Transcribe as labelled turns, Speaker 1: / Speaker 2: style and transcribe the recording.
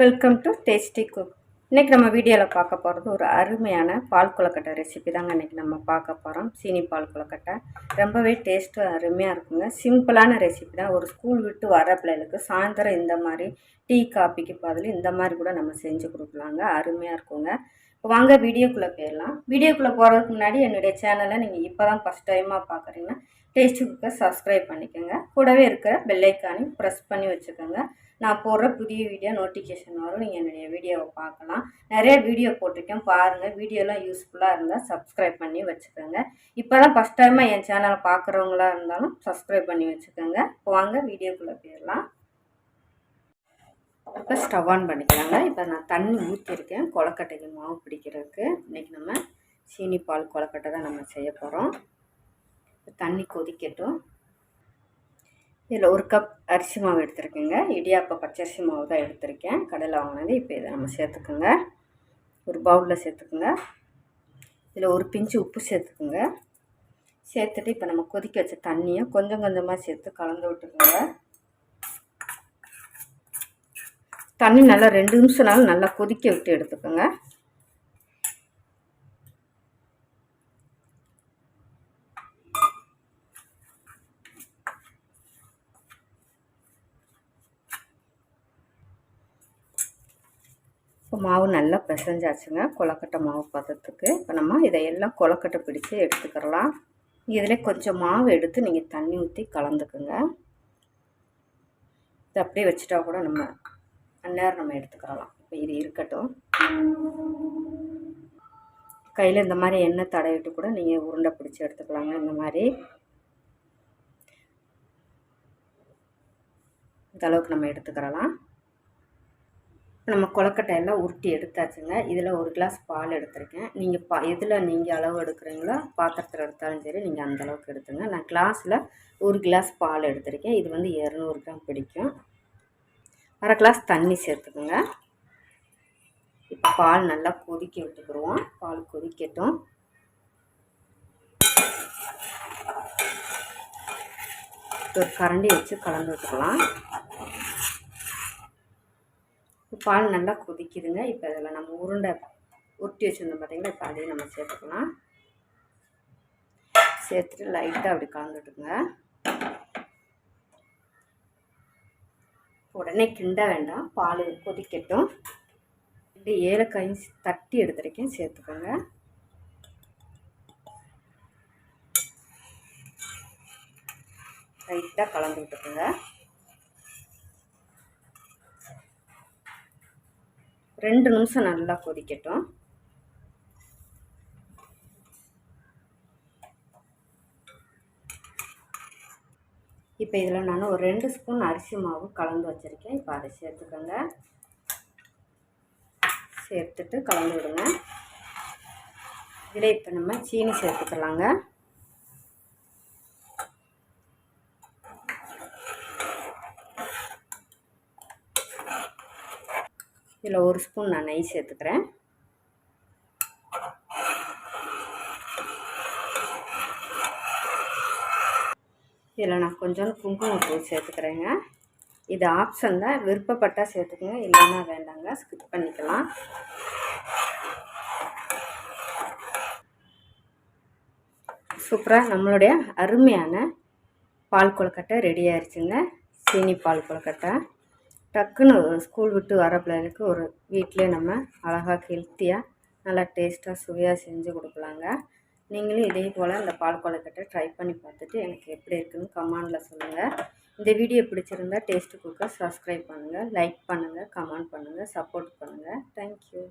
Speaker 1: Welcome to tasty cook இன்றைக்கி நம்ம வீடியோவில் பார்க்க போகிறது ஒரு அருமையான பால் கொழுக்கட்டை ரெசிபி தாங்க. இன்றைக்கி நம்ம பார்க்க போகிறோம் சீனி பால் கொலக்கட்டை ரொம்பவே டேஸ்ட்டு அருமையாக இருக்குங்க. சிம்பிளான ரெசிபி தான். ஒரு ஸ்கூல் விட்டு வர பிள்ளைகளுக்கு சாயந்தரம் இந்த மாதிரி டீ காப்பிக்கு பதில் இந்த மாதிரி கூட நம்ம செஞ்சு கொடுக்கலாங்க. அருமையாக இருக்குங்க. இப்போ வாங்க வீடியோக்குள்ளே போயிடலாம். வீடியோக்குள்ளே போகிறதுக்கு முன்னாடி என்னுடைய சேனலை நீங்கள் இப்போ தான் ஃபஸ்ட் டைமாக பார்க்குறீங்கன்னா டேஸ்டி குக்கை சப்ஸ்கிரைப் பண்ணிக்கோங்க. கூடவே இருக்கிற பெல்லைக்கானையும் ப்ரெஸ் பண்ணி வச்சுக்கோங்க. நான் போடுற புதிய வீடியோ நோட்டிஃபிகேஷன் வரும். நீங்கள் என்னுடைய வீடியோவை பார்க்கலாம். நிறைய வீடியோ போட்டிருக்கேன். பாருங்கள் வீடியோலாம் யூஸ்ஃபுல்லாக இருந்தால் சப்ஸ்கிரைப் பண்ணி வச்சுக்கோங்க. இப்போ தான் ஃபஸ்ட் டைமாக என் சேனலை பார்க்குறவங்களா இருந்தாலும் சப்ஸ்கிரைப் பண்ணி வச்சுக்கோங்க. இப்போ வாங்க வீடியோக்குள்ளே போயிடலாம். இப்போ ஸ்டவ் ஆன் பண்ணிக்கலாங்க. இப்போ நான் தண்ணி ஊற்றிருக்கேன் கொலக்கட்டைக்கு மாவு பிடிக்கிறதுக்கு. இன்றைக்கி நம்ம சீனி பால் கொலக்கட்டை தான் நம்ம செய்ய போகிறோம் தண்ணி கொதிக்கட்டும். இதில் ஒரு கப் அரிசி மாவு எடுத்துருக்கேங்க. இடியாப்ப பச்சரிசி மாவு தான் எடுத்திருக்கேன். கடையில் வாங்கினது இப்போ இதை நம்ம சேர்த்துக்கோங்க. ஒரு பவுலில் சேர்த்துக்குங்க. இதில் ஒரு பிஞ்சு உப்பு சேர்த்துக்குங்க. சேர்த்துட்டு இப்போ நம்ம கொதிக்க வச்ச தண்ணியை கொஞ்சம் கொஞ்சமாக சேர்த்து கலந்து விட்டுருக்குங்க தண்ணி நல்லா ரெண்டு நிமிஷம் நாள் நல்லா கொதிக்க விட்டு எடுத்துக்கோங்க. இப்போ மாவு நல்லா பிசைஞ்சாச்சுங்க. கொலக்கட்டை மாவு பதத்துக்கு. இப்போ நம்ம இதையெல்லாம் கொலக்கட்டை பிடிச்சி எடுத்துக்கிறலாம். இதில் கொஞ்சம் மாவு எடுத்து நீங்கள் தண்ணி ஊற்றி கலந்துக்குங்க. இது அப்படியே வச்சுட்டா கூட நம்ம அந்நேரம் நம்ம எடுத்துக்கிறலாம். இப்போ இது இருக்கட்டும். கையில் இந்த மாதிரி எண்ணெய் தடவிட்டு கூட நீங்கள் உருண்டை பிடிச்சி எடுத்துக்கலாங்க. இந்த மாதிரி. இந்த அளவுக்கு நம்ம எடுத்துக்கிறலாம். நம்ம கொலக்கட்டை எல்லாம் உருட்டி எடுத்தாச்சுங்க. இதில் ஒரு கிளாஸ் பால் எடுத்திருக்கேன். நீங்கள் பா எதில் நீங்கள் அளவு எடுக்கிறீங்களோ பாத்திரத்தில் எடுத்தாலும் சரி நீங்கள் அந்த அளவுக்கு எடுத்துங்க. நான் கிளாஸில் ஒரு கிளாஸ் பால் எடுத்திருக்கேன். இது வந்து இரநூறு கிராம் பிடிக்கும். அரை கிளாஸ் தண்ணி சேர்த்துக்குங்க. இப்போ பால் நல்லா கொதிக்க விட்டுக்குருவோம். பால் கொதிக்கட்டும். ஒரு கரண்டி வச்சு கலந்து விட்டுக்கலாம். பால் நல்லா கொதிக்குதுங்க. இப்போ இதில் நம்ம உருண்டை உருட்டி வச்சுருந்தோம் பார்த்தீங்கன்னா இப்போ அதையும் நம்ம சேர்த்துக்கலாம். சேர்த்துட்டு லைட்டாக அப்படி கலந்துட்டுங்க. உடனே கிண்ட வேண்டாம். பால் கொதிக்கட்டும். ரெண்டு ஏலக்காயும் தட்டி எடுத்துருக்கேன் சேர்த்துக்கோங்க. லைட்டாக கலந்து விட்டுக்கோங்க ரெண்டு நிமிஷம் நல்லா கொதிக்கட்டும். இப்போ இதில் நான் ஒரு ரெண்டு ஸ்பூன் அரிசி மாவு கலந்து வச்சுருக்கேன். இப்போ அதை சேர்த்துக்கோங்க. சேர்த்துட்டு கலந்து விடுங்க. இதில் இப்போ நம்ம சீனி சேர்த்துக்கலாங்க. இதில் ஒரு ஸ்பூன் நான் நெய் சேர்த்துக்கிறேன். இதில் நான் கொஞ்சோண்டு குங்குமப்பூ சேர்த்துக்கிறேங்க. இது ஆப்ஷன் தான். விருப்பப்பட்டால் சேர்த்துக்கோங்க. இல்லைன்னா வேண்டாங்க. ஸ்கிப் பண்ணிக்கலாம். சூப்பராக நம்மளுடைய அருமையான பால் கொழுக்கட்டை ரெடி ஆயிடுச்சுங்க சீனி பால் கொழுக்கட்டை. டக்குன்னு ஸ்கூல் விட்டு வர பிள்ளைகளுக்கு ஒரு வீட்டிலே நம்ம அழகாக ஹெல்த்தியாக நல்லா டேஸ்ட்டாக சுவையாக செஞ்சு கொடுக்கலாங்க. நீங்களும் இதே போல் இந்த பால் கொழுக்கட்டை ட்ரை பண்ணி பார்த்துட்டு எனக்கு எப்படி இருக்குன்னு கமெண்டில் சொல்லுங்கள் இந்த வீடியோ பிடிச்சிருந்தா டேஸ்ட்டு குக்கர் சப்ஸ்கிரைப் பண்ணுங்கள் லைக் பண்ணுங்கள் கமெண்ட் பண்ணுங்கள் சப்போர்ட் பண்ணுங்கள் தேங்க்யூ